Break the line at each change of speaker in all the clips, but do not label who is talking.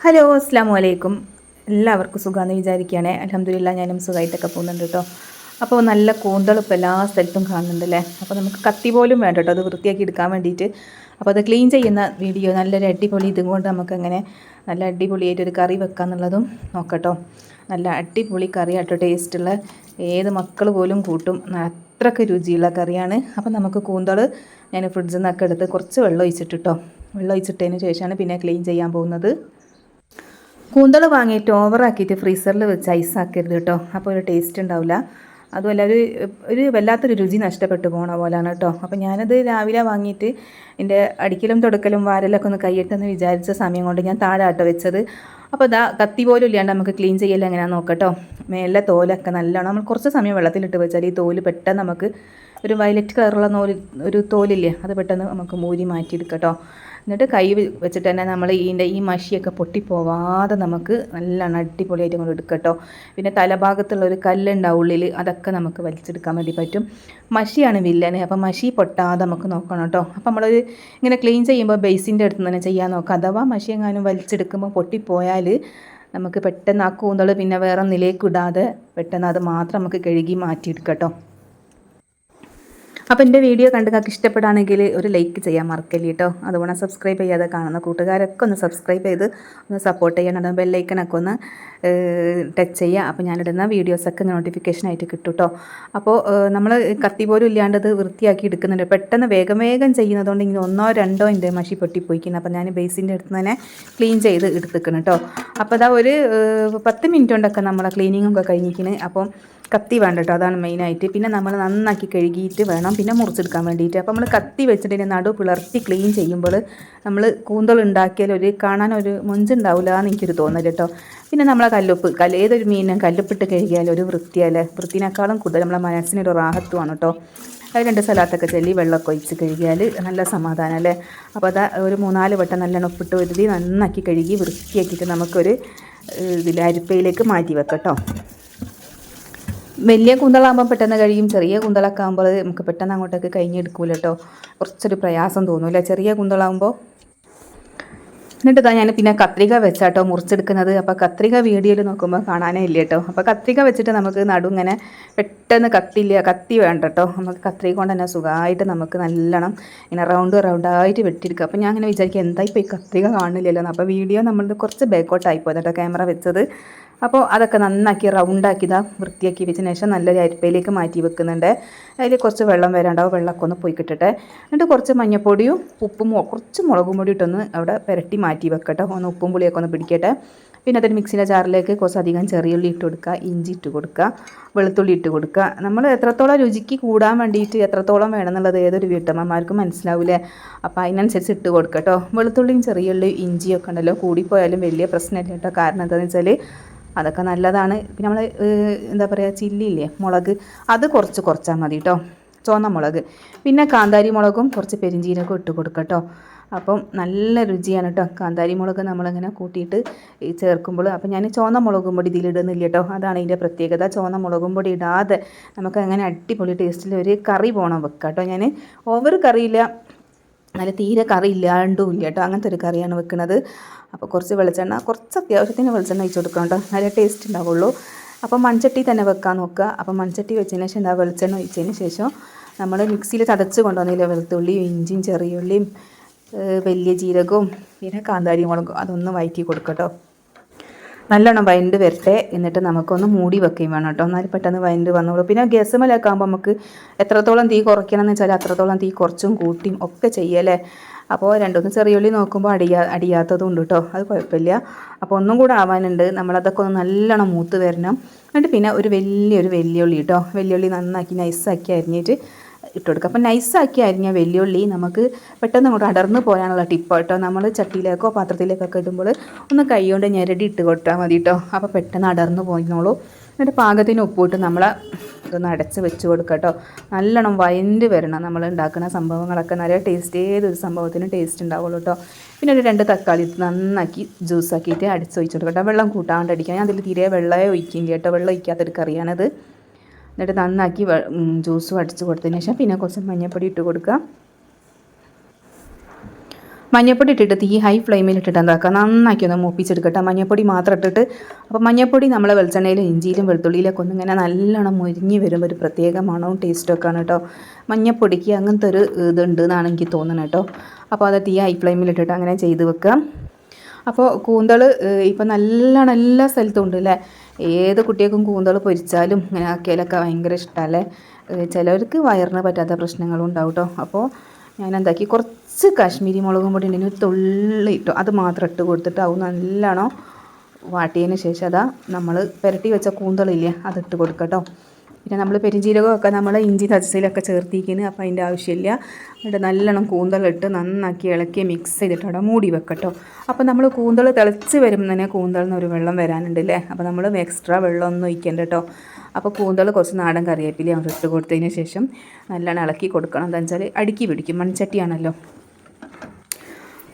Hello അസ്സാം വലൈക്കും എല്ലാവർക്കും സുഖമാണെന്ന് വിചാരിക്കുകയാണേ അലഹമ്മദില്ല ഞാനും സുഖമായിട്ടൊക്കെ പോകുന്നുണ്ട് കേട്ടോ അപ്പോൾ നല്ല കൂന്തൾ എല്ലാ സ്ഥലത്തും കാണുന്നുണ്ടല്ലേ? അപ്പോൾ നമുക്ക് കത്തി പോലും വേണ്ട കേട്ടോ അത് വൃത്തിയാക്കി എടുക്കാൻ വേണ്ടിയിട്ട് അപ്പോൾ അത് ക്ലീൻ ചെയ്യുന്ന വീഡിയോ നല്ലൊരു അടിപൊളി ഇതും കൊണ്ട് നമുക്ക് അങ്ങനെ നല്ല അടിപൊളിയായിട്ട് ഒരു കറി വെക്കാമെന്നുള്ളതും നോക്കട്ടോ നല്ല അടിപൊളി കറിയാട്ടോ. ടേസ്റ്റുള്ള ഏത് മക്കൾ പോലും കൂട്ടും. അത്രയ്ക്ക് രുചിയുള്ള കറിയാണ്. അപ്പോൾ നമുക്ക് കൂന്തൾ ഞാൻ ഫ്രിഡ്ജിൽ നിന്നൊക്കെ എടുത്ത് കുറച്ച് വെള്ളം ഒഴിച്ചിട്ടിട്ടോ. വെള്ളം ഒഴിച്ചിട്ടതിന് ശേഷമാണ് പിന്നെ ക്ലീൻ ചെയ്യാൻ പോകുന്നത്. കൂന്തൾ വാങ്ങിയിട്ട് ഓവറാക്കിയിട്ട് ഫ്രീസറിൽ വെച്ച് ഐസ് ആക്കരുത് കേട്ടോ. അപ്പോൾ ഒരു ടേസ്റ്റ് ഉണ്ടാവില്ല. അതുമല്ല ഒരു ഒരു വല്ലാത്തൊരു രുചി നഷ്ടപ്പെട്ടു പോണ പോലെയാണ് കേട്ടോ. അപ്പോൾ ഞാനത് രാവിലെ വാങ്ങിയിട്ട് എന്റെ അടിക്കലും തുടക്കലും വാരലൊക്കെ ഒന്ന് കൈയിട്ടെന്ന് വിചാരിച്ച സമയം കൊണ്ട് ഞാൻ താഴെ ആട്ടോ വെച്ചത്. അപ്പോൾ ഇതാ കത്തി പോലും ഇല്ലാണ്ട് നമുക്ക് ക്ലീൻ ചെയ്യൽ എങ്ങനെയാണെന്ന് നോക്കട്ടോ. മേലെ തോലൊക്കെ നല്ലോണം നമ്മൾ കുറച്ച് സമയം വെള്ളത്തിലിട്ട് വെച്ചാൽ ഈ തോൽ പെട്ടെന്ന് നമുക്ക് ഒരു വയലറ്റ് കളറുള്ള നോൽ ഒരു തോലില്ലേ അത് പെട്ടെന്ന് നമുക്ക് മൂരി മാറ്റിയെടുക്കട്ടോ എന്നിട്ട് കൈ വെച്ചിട്ട് തന്നെ നമ്മൾ ഇതിന്റെ ഈ മഷിയൊക്കെ പൊട്ടിപ്പോവാതെ നമുക്ക് നല്ല അടിപൊളിയായിട്ട് കൊണ്ട് എടുക്കട്ടോ പിന്നെ തലഭാഗത്തുള്ള ഒരു കല്ലുണ്ടാവും ഉള്ളിൽ അതൊക്കെ നമുക്ക് വലിച്ചെടുക്കാൻ വേണ്ടി പറ്റും. മഷിയാണ് വില്ലന് അപ്പം മഷി പൊട്ടാതെ നമുക്ക് നോക്കണം കേട്ടോ അപ്പോൾ നമ്മളൊരു ഇങ്ങനെ ക്ലീൻ ചെയ്യുമ്പോൾ ബേസിന്റെ അടുത്ത് തന്നെ ചെയ്യാൻ നോക്കാം. അഥവാ മഷി എങ്ങാനും വലിച്ചെടുക്കുമ്പോൾ പൊട്ടിപ്പോയാൽ നമുക്ക് പെട്ടെന്ന് ആ കൂന്തൾ പിന്നെ വേറെ നിലേക്ക് ഇടാതെ പെട്ടെന്ന് അത് മാത്രം നമുക്ക് കഴുകി മാറ്റിയെടുക്കട്ടോ അപ്പോൾ എന്റെ വീഡിയോ കണ്ട് നിങ്ങൾക്ക് ഇഷ്ടപ്പെടുകയാണെങ്കിൽ ഒരു ലൈക്ക് ചെയ്യാൻ മറക്കല്ലേ കേട്ടോ അതുപോലെ സബ്സ്ക്രൈബ് ചെയ്യാതെ കാണുന്ന കൂട്ടുകാരൊക്കെ ഒന്ന് സബ്സ്ക്രൈബ് ചെയ്ത് ഒന്ന് സപ്പോർട്ട് ചെയ്യണം. ബെല്ലൈക്കണൊക്കെ ഒന്ന് ടച്ച് ചെയ്യുക. അപ്പോൾ ഞാനിടുന്ന വീഡിയോസൊക്കെ നോട്ടിഫിക്കേഷൻ ആയിട്ട് കിട്ടും കേട്ടോ അപ്പോൾ നമ്മൾ കത്തി പോലും ഇല്ലാണ്ട് ഇത് വൃത്തിയാക്കി എടുക്കുന്നുണ്ട്. പെട്ടെന്ന് വേഗം വേഗം ചെയ്യുന്നതുകൊണ്ട് ഇങ്ങനെ ഒന്നോ രണ്ടോ എന്റെ മഷി പൊട്ടിപ്പോയിക്കുന്നു അപ്പോൾ ഞാൻ ബേസിന്റെ അടുത്ത് തന്നെ ക്ലീൻ ചെയ്ത് എടുത്തിക്കണം കേട്ടോ അപ്പോൾ അതാ ഒരു പത്ത് മിനിറ്റ് കൊണ്ടൊക്കെ നമ്മളെ ക്ലീനിങ്ങൊക്കെ കഴിഞ്ഞിരിക്കുന്നത് അപ്പം കത്തി വേണ്ട കേട്ടോ അതാണ് മെയിനായിട്ട് പിന്നെ നമ്മൾ നന്നാക്കി കഴുകിയിട്ട് വേണം പിന്നെ മുറിച്ചെടുക്കാൻ വേണ്ടിയിട്ട്. അപ്പോൾ നമ്മൾ കത്തി വെച്ചിട്ട് നടു പിളർത്തി ക്ലീൻ ചെയ്യുമ്പോൾ നമ്മൾ കൂന്തൽ ഉണ്ടാക്കിയാൽ ഒരു കാണാൻ ഒരു മുഞ്ചുണ്ടാവില്ല എന്ന് എനിക്കൊരു തോന്നൽ കേട്ടോ. പിന്നെ നമ്മളെ കല്ലുപ്പ് കല്ല് ഏതൊരു മീനും കല്ലുപ്പിട്ട് കഴുകിയാൽ ഒരു വൃത്തിയല്ലേ വൃത്തിനേക്കാളും കൂടുതൽ നമ്മളെ മനസ്സിനൊരു റാഹത്തുമാണ് കേട്ടോ. അത് രണ്ട് സ്ഥലത്തൊക്കെ ചെല്ലി വെള്ളമൊക്കെ ഒഴിച്ച് കഴുകിയാൽ നല്ല സമാധാനം അല്ലേ? അപ്പോൾ അത് ഒരു മൂന്നാൽ വട്ടം നല്ല ഉപ്പിട്ട് ഒരുതി നന്നാക്കി കഴുകി വൃത്തിയാക്കിയിട്ട് നമുക്കൊരു ഇതിൽ അരിപ്പയിലേക്ക് മാറ്റി വെക്കട്ടോ കേട്ടോ. വലിയ കുന്തളാകുമ്പോൾ പെട്ടെന്ന് കഴിയും. ചെറിയ കുന്തളൊക്കെ ആകുമ്പോൾ നമുക്ക് പെട്ടെന്ന് അങ്ങോട്ടേക്ക് കഴിഞ്ഞെടുക്കൂല കേട്ടോ കുറച്ചൊരു പ്രയാസം തോന്നൂല ചെറിയ കുന്തളാകുമ്പോൾ. എന്നിട്ട് ഞാൻ പിന്നെ കത്രിക വെച്ചാട്ടോ മുറിച്ചെടുക്കുന്നത്. അപ്പോൾ കത്രിക വീഡിയോയിൽ നോക്കുമ്പോൾ കാണാനേ ഇല്ല കേട്ടോ അപ്പോൾ കത്രിക വെച്ചിട്ട് നമുക്ക് നടു ഇങ്ങനെ പെട്ടെന്ന് കത്തില്ല കത്തി വേണ്ട കേട്ടോ നമുക്ക് കത്രിക കൊണ്ട് തന്നെ സുഖമായിട്ട് നമുക്ക് നല്ലോണം ഇങ്ങനെ റൗണ്ട് റൗണ്ടായിട്ട് വെട്ടിയെടുക്കുക അപ്പോൾ ഞാൻ അങ്ങനെ വിചാരിക്കുക എന്താ ഇപ്പോൾ ഈ കത്രിക കാണില്ലല്ലോ അപ്പോൾ വീഡിയോ നമ്മൾ കുറച്ച് ബാക്കോട്ടായി കേട്ടോ ക്യാമറ വെച്ചത്. അപ്പോൾ അതൊക്കെ നന്നാക്കി റൗണ്ടാക്കി ഇതാ വൃത്തിയാക്കി വെച്ചതിന് ശേഷം നല്ലൊരു അരിപ്പയിലേക്ക് മാറ്റി വെക്കുന്നുണ്ട്. അതിൽ കുറച്ച് വെള്ളം വരാണ്ടാവും വെള്ളമൊക്കെ ഒന്ന് പോയി കിട്ടട്ടെ. എന്നിട്ട് കുറച്ച് മഞ്ഞപ്പൊടിയും ഉപ്പും കുറച്ച് മുളകും പൊടി ഇട്ടൊന്ന് അവിടെ പുരട്ടി മാറ്റി വെക്കട്ടെ. ഒന്ന് ഉപ്പും പുളിയൊക്കെ ഒന്ന് പിടിക്കട്ടെ. പിന്നെ അതിന് മിക്സിന്റെ ജാറിലേക്ക് കുറച്ചധികം ചെറിയുള്ളി ഇട്ട് കൊടുക്കുക ഇഞ്ചി ഇട്ട് കൊടുക്കുക വെളുത്തുള്ളി ഇട്ട് കൊടുക്കുക. നമ്മൾ എത്രത്തോളം രുചിക്ക് കൂടാൻ വേണ്ടിയിട്ട് എത്രത്തോളം വേണമെന്നുള്ളത് ഏതൊരു വീട്ടമ്മമാർക്കും മനസ്സിലാവില്ലേ അപ്പോൾ അതിനനുസരിച്ച് ഇട്ട് കൊടുക്കട്ടോ. കേട്ടോ വെളുത്തുള്ളിയും ചെറിയുള്ളിയും ഇഞ്ചിയൊക്കെ ഉണ്ടല്ലോ കൂടിപ്പോയാലും വലിയ പ്രശ്നമില്ല കേട്ടോ. കാരണം എന്താണെന്ന് വെച്ചാൽ അതൊക്കെ നല്ലതാണ്. പിന്നെ നമ്മൾ എന്താ പറയുക ചില്ലില്ലേ മുളക് അത് കുറച്ച് കുറച്ചാൽ മതി കേട്ടോ ചുവന്ന മുളക്. പിന്നെ കാന്താരി മുളകും കുറച്ച് പെരിഞ്ചീരകം ഇട്ട് കൊടുക്കട്ടോ അപ്പം നല്ല രുചിയാണ് കേട്ടോ കാന്താരി മുളക് നമ്മളിങ്ങനെ കൂട്ടിയിട്ട് ചേർക്കുമ്പോൾ. അപ്പം ഞാൻ ചുവന്ന മുളകും പൊടി ഇതിലിടുന്നില്ല കേട്ടോ അതാണ് ഇതിന്റെ പ്രത്യേകത. ചുവന്ന മുളകും പൊടി ഇടാതെ നമുക്ക് അങ്ങനെ അടിപൊളി ടേസ്റ്റിൽ ഒരു കറി പോകണം വെക്കാം കേട്ടോ ഞാൻ ഓവർ കറിയില്ല. നല്ല തീരെ കറി ഇല്ലാണ്ടും ഇല്ല കേട്ടോ അങ്ങനത്തെ ഒരു കറിയാണ് വെക്കുന്നത് അപ്പോൾ കുറച്ച് വെളിച്ചെണ്ണ കുറച്ച് അത്യാവശ്യത്തിന് വെളിച്ചെണ്ണ ഒഴിച്ച് കൊടുക്കണം കേട്ടോ. നല്ല ടേസ്റ്റ് ഉണ്ടാവുള്ളൂ. അപ്പോൾ മൺചട്ടി തന്നെ വെക്കാൻ നോക്കുക. അപ്പോൾ മൺചട്ടി വെച്ചതിന് ശേഷം എന്താ വെളിച്ചെണ്ണ ഒഴിച്ചതിന് ശേഷം നമ്മൾ മിക്സിയിൽ ചതച്ച് കൊണ്ടുവന്നില്ല വെളുത്തുള്ളിയും ഇഞ്ചിയും ചെറിയുള്ളിയും വലിയ ജീരകവും പിന്നെ കാന്താരി മുളകും അതൊന്ന് വയറ്റി കൊടുക്കട്ടോ നല്ലോണം വയണ്ട് വരട്ടെ. എന്നിട്ട് നമുക്കൊന്ന് മൂടി വെക്കുകയും വേണം കേട്ടോ. എന്നാൽ പെട്ടെന്ന് വയണ്ട് വന്നോളൂ. പിന്നെ ഗ്യാസ് മലയാക്കാകുമ്പോൾ നമുക്ക് എത്രത്തോളം തീ കുറയ്ക്കണം എന്ന് വെച്ചാൽ അത്രത്തോളം തീ കുറച്ചും കൂട്ടിയും ഒക്കെ ചെയ്യല്ലേ അപ്പോൾ രണ്ടൊന്ന് ചെറിയുള്ളി നോക്കുമ്പോൾ അടിയാ അടിയാത്തതും കേട്ടോ അത് കുഴപ്പമില്ല അപ്പോൾ ഒന്നും കൂടെ ആവാനുണ്ട്. നമ്മളതൊക്കെ ഒന്ന് നല്ലോണം മൂത്ത് വരണം. എന്നിട്ട് പിന്നെ ഒരു വലിയൊരു വെല്ലുള്ളി കേട്ടോ വെല്ലുള്ളി നന്നാക്കി നൈസാക്കി അരിഞ്ഞിട്ട് ഇട്ട് കൊടുക്കുക അപ്പോൾ നൈസാക്കി അരിഞ്ഞ വെല്ലുള്ളി നമുക്ക് പെട്ടെന്ന് അങ്ങോട്ട് അടർന്നു പോകാനുള്ള ടിപ്പ് കേട്ടോ നമ്മൾ ചട്ടിയിലേക്കോ പാത്രത്തിലേക്കൊക്കെ ഇടുമ്പോൾ ഒന്ന് കൈകൊണ്ട് ഞെരടി ഇട്ട് കൊടുത്താൽ മതി കേട്ടോ അപ്പോൾ പെട്ടെന്ന് അടർന്നു പോയിന്നോളൂ. എന്നിട്ട് പാകത്തിന് ഉപ്പിട്ട് നമ്മൾ ഇതൊന്ന് അടച്ച് വെച്ച് കൊടുക്കുക കേട്ടോ നല്ലോണം വയന്റ് വരണം നമ്മൾ ഉണ്ടാക്കുന്ന സംഭവങ്ങളൊക്കെ. നല്ല ടേസ്റ്റ് ഏതൊരു സംഭവത്തിനും ടേസ്റ്റ് ഉണ്ടാവുള്ളൂ കേട്ടോ പിന്നെ ഒരു രണ്ട് തക്കാളി നന്നാക്കി ജ്യൂസാക്കിയിട്ട് അടിച്ച് ഒഴിച്ച് കൊടുക്കട്ടോ വെള്ളം കൂട്ടാണ്ട് അടിക്കാം ഞാൻ അതിൽ തീരെ വെള്ളമേ ഒഴിക്കില്ല കേട്ടോ വെള്ളം ഒഴിക്കാത്തൊരു കറിയാണത് എന്നിട്ട് നന്നാക്കി ജ്യൂസും അടിച്ച് കൊടുത്തതിന് ശേഷം പിന്നെ കുറച്ച് മഞ്ഞൾപ്പൊടി ഇട്ട് കൊടുക്കുക. മഞ്ഞപ്പൊടി ഇട്ടിട്ട് തീ ഹൈ ഫ്ലെയിമിൽ ഇട്ടിട്ട് എന്താക്കുക? നന്നാക്കി ഒന്ന് മൂപ്പിച്ചെടുക്കട്ടെ മഞ്ഞപ്പൊടി മാത്രം ഇട്ടിട്ട് അപ്പോൾ മഞ്ഞപ്പൊടി നമ്മൾ വെളിച്ചെണ്ണയിലും ഇഞ്ചിയിലും വെളുത്തുള്ളിയിലൊക്കെ ഒന്ന് ഇങ്ങനെ നല്ലോണം മുരിഞ്ഞ് വരുമ്പോൾ ഒരു പ്രത്യേക മണവും ടേസ്റ്റും ഒക്കെ ആണ് കേട്ടോ. മഞ്ഞപ്പൊടിക്ക് അങ്ങനത്തെ ഒരു ഇതുണ്ട് എന്നാണ് എനിക്ക് തോന്നുന്നത് കേട്ടോ. അപ്പോൾ അത് തീ ഹൈ ഫ്ലെയിമിൽ ഇട്ടിട്ട് അങ്ങനെ ചെയ്ത് വെക്കുക. അപ്പോൾ കൂന്തൾ ഇപ്പം നല്ലോണം എല്ലാ സ്ഥലത്തും ഉണ്ട് അല്ലേ? ഏത് കുട്ടികൾക്കും കൂന്തൾ പൊരിച്ചാലും ഇങ്ങനെ ആക്കിയാലൊക്കെ ഭയങ്കര ഇഷ്ടമല്ലേ ചിലവർക്ക് വയറിന് പറ്റാത്ത പ്രശ്നങ്ങളും ഉണ്ടാവും കേട്ടോ. അപ്പോൾ ഞാൻ എന്താക്കി കുറച്ച് കാശ്മീരി മുളകും പൊടി ഉണ്ടെങ്കിൽ ഒരു തുള്ളി ഇട്ടു. അത് മാത്രം ഇട്ട് കൊടുത്തിട്ട് അത് നല്ലോണം വാട്ടിയതിന് ശേഷം അതാ നമ്മൾ പുരട്ടി വെച്ച കൂന്തളില്ലേ അതിട്ട് കൊടുക്കട്ടോ. പിന്നെ നമ്മൾ പെരിഞ്ചീരകമൊക്കെ നമ്മൾ ഇഞ്ചി തച്ചയിലൊക്കെ ചേർത്തിരിക്കുന്നു അപ്പോൾ അതിന്റെ ആവശ്യമില്ല. എന്നിട്ട് നല്ലോണം കൂന്തളിട്ട് നന്നാക്കി ഇളക്കി മിക്സ് ചെയ്തിട്ട് അവിടെ മൂടി വെക്കട്ടോ. അപ്പോൾ നമ്മൾ കൂന്തൾ തിളച്ച് വരുമ്പോൾ തന്നെ കൂന്തളിൽ നിന്ന് ഒരു വെള്ളം വരാനുണ്ട് അല്ലേ അപ്പോൾ നമ്മൾ എക്സ്ട്രാ വെള്ളമൊന്നും ഒഴിക്കേണ്ട കേട്ടോ അപ്പോൾ കൂന്തൾ കുറച്ച് നാടൻ കറിവേപ്പില അവിടെ ഇട്ട് കൊടുത്തതിന് ശേഷം നല്ലോണം ഇളക്കി കൊടുക്കണം. എന്താ വെച്ചാൽ അടുക്കി പിടിക്കും. മൺചട്ടിയാണല്ലോ.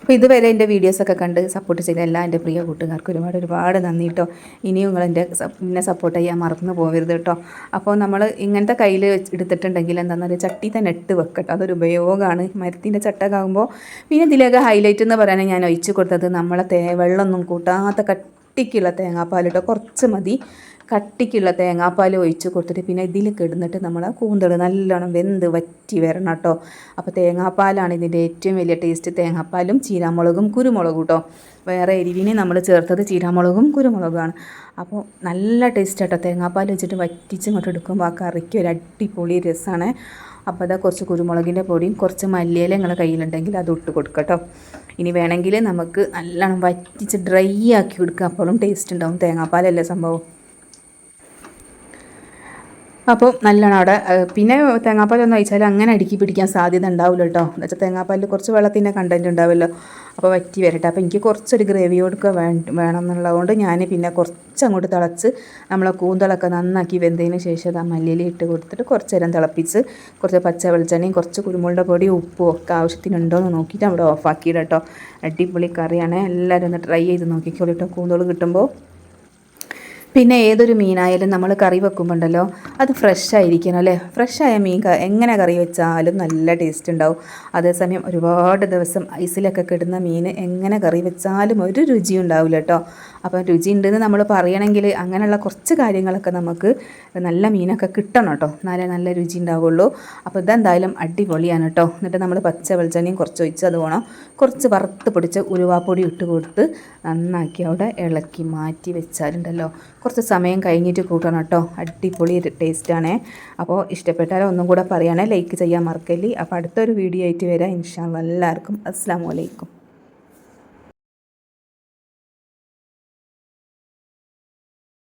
അപ്പോൾ ഇതുവരെ എന്റെ വീഡിയോസൊക്കെ കണ്ട് സപ്പോർട്ട് ചെയ്ത എല്ലാ എന്റെ പ്രിയ കൂട്ടുകാർക്ക് ഒരുപാട് ഒരുപാട് നന്ദി കേട്ടോ ഇനിയും നിങ്ങൾ എന്റെ എന്നെ സപ്പോർട്ട് ചെയ്യാൻ മറന്നു പോകരുത് കേട്ടോ അപ്പോൾ നമ്മൾ ഇങ്ങനത്തെ കയ്യിൽ എടുത്തിട്ടുണ്ടെങ്കിൽ എന്താണെന്ന് പറയുക ചട്ടി തന്നെ ഇട്ട് വെക്കട്ടോ. അതൊരു ഉപയോഗമാണ്. മരത്തിന്റെ ചട്ടക്കാകുമ്പോൾ പിന്നെ ഇതിലേക്ക് ഹൈലൈറ്റ് എന്ന് പറയാൻ ഞാൻ ഒഴിച്ചു കൊടുത്തത്. നമ്മളെ തേ വെള്ളമൊന്നും കൂട്ടാത്ത കട്ടിക്കുള്ള തേങ്ങാപ്പാൽ കേട്ടോ കുറച്ച് മതി. കട്ടിക്കുള്ള തേങ്ങാപ്പാൽ ഒഴിച്ച് കൊടുത്തിട്ട് പിന്നെ ഇതിൽ കിടന്നിട്ട് നമ്മൾ കൂന്തൾ നല്ലോണം വെന്ത് വറ്റി വരണം കേട്ടോ. അപ്പോൾ തേങ്ങാപ്പാലാണ് ഇതിന്റെ ഏറ്റവും വലിയ ടേസ്റ്റ് തേങ്ങാപ്പാലും ചീരാമുളകും കുരുമുളകും കേട്ടോ. വേറെ എരിവിന് നമ്മൾ ചേർത്തത് ചീരാമുളകും കുരുമുളകുമാണ്. അപ്പോൾ നല്ല ടേസ്റ്റ് കേട്ടോ തേങ്ങാപ്പാൽ വെച്ചിട്ട് വറ്റിച്ച് ഇങ്ങോട്ട് എടുക്കുമ്പോൾ ആ കറിക്ക് ഒരു അടിപൊളി രസമാണ് അപ്പോൾ അതാ കുറച്ച് കുരുമുളകിന്റെ പൊടിയും കുറച്ച് മല്ലിയില നിങ്ങളുടെ കയ്യിലുണ്ടെങ്കിൽ അത് ഇട്ട് കൊടുക്കട്ടോ ഇനി വേണമെങ്കിൽ നമുക്ക് നല്ലോണം വറ്റിച്ച് ഡ്രൈ ആക്കി കൊടുക്കുക അപ്പോഴും ടേസ്റ്റ് ഉണ്ടാവും. തേങ്ങാപ്പാലല്ലേ സംഭവം? അപ്പോൾ നല്ലോണം അവിടെ പിന്നെ തേങ്ങാപ്പാലൊന്നും ഒഴിച്ചാൽ അങ്ങനെ അടുക്കി പിടിക്കാൻ സാധ്യത ഉണ്ടാവില്ല കേട്ടോ. എന്ന് വെച്ചാൽ തേങ്ങാപ്പാലിൽ കുറച്ച് വെള്ളത്തിന്റെ കണ്ടന്റ് ഉണ്ടാവുമല്ലോ അപ്പോൾ വറ്റി വരട്ടെ. അപ്പോൾ എനിക്ക് കുറച്ചൊരു ഗ്രേവി കൊടുക്കുക വേണം എന്നുള്ളതുകൊണ്ട് ഞാൻ പിന്നെ കുറച്ച് അങ്ങോട്ട് തിളച്ച് നമ്മളെ കൂന്തളൊക്കെ നന്നാക്കി വെന്തതിന് ശേഷം അത് ആ മല്ലിയിൽ ഇട്ട് കൊടുത്തിട്ട് കുറച്ച് നേരം തിളപ്പിച്ച് കുറച്ച് പച്ച വെളിച്ചെണ്ണയും കുറച്ച് കുരുമുളക് പൊടി ഉപ്പും ഒക്കെ ആവശ്യത്തിനുണ്ടോ എന്ന് നോക്കിയിട്ട് അവിടെ ഓഫാക്കിയിടട്ടോ കേട്ടോ. അടിപൊളി കറിയാണ്. എല്ലാവരും ഒന്ന് ട്രൈ ചെയ്ത് നോക്കിക്കോളൂ കേട്ടോ. കൂന്തൾ കിട്ടുമ്പോൾ പിന്നെ ഏതൊരു മീനായാലും നമ്മൾ കറി വെക്കുമ്പോണ്ടല്ലോ അത് ഫ്രഷ് ആയിരിക്കണം അല്ലേ? ഫ്രഷായ മീൻ എങ്ങനെ കറി വെച്ചാലും നല്ല ടേസ്റ്റ് ഉണ്ടാവും. അതേസമയം ഒരുപാട് ദിവസം ഐസിലൊക്കെ കിടുന്ന മീൻ എങ്ങനെ കറി വെച്ചാലും ഒരു രുചി ഉണ്ടാവില്ല കേട്ടോ അപ്പം രുചി ഉണ്ടെന്ന് നമ്മൾ പറയണമെങ്കിൽ അങ്ങനെയുള്ള കുറച്ച് കാര്യങ്ങളൊക്കെ നമുക്ക് നല്ല മീനൊക്കെ കിട്ടണം കേട്ടോ എന്നാലേ നല്ല രുചി ഉണ്ടാവുള്ളൂ. അപ്പോൾ ഇതെന്തായാലും അടിപൊളിയാണ് കേട്ടോ എന്നിട്ട് നമ്മൾ പച്ച വെളിച്ചെണ്ണയും കുറച്ച് ഒഴിച്ച് അത് വേണം. കുറച്ച് വറുത്ത് പൊടിച്ച് ഉലുവാപ്പൊടി ഇട്ട് കൊടുത്ത് നന്നാക്കി അവിടെ ഇളക്കി മാറ്റി വെച്ചാലുണ്ടല്ലോ. കുറച്ച് സമയം കഴിഞ്ഞിട്ട് കൂട്ടണം കേട്ടോ. അടിപൊളി ടേസ്റ്റാണ് അപ്പോൾ ഇഷ്ടപ്പെട്ടാൽ ഒന്നും കൂടെ പറയുകയാണെങ്കിൽ ലൈക്ക് ചെയ്യാൻ മറക്കല്ലേ. അപ്പോൾ അടുത്തൊരു വീഡിയോ ആയിട്ട് വരാം. ഇൻഷാല്ല എല്ലാവർക്കും അസ്സാം വലൈക്കും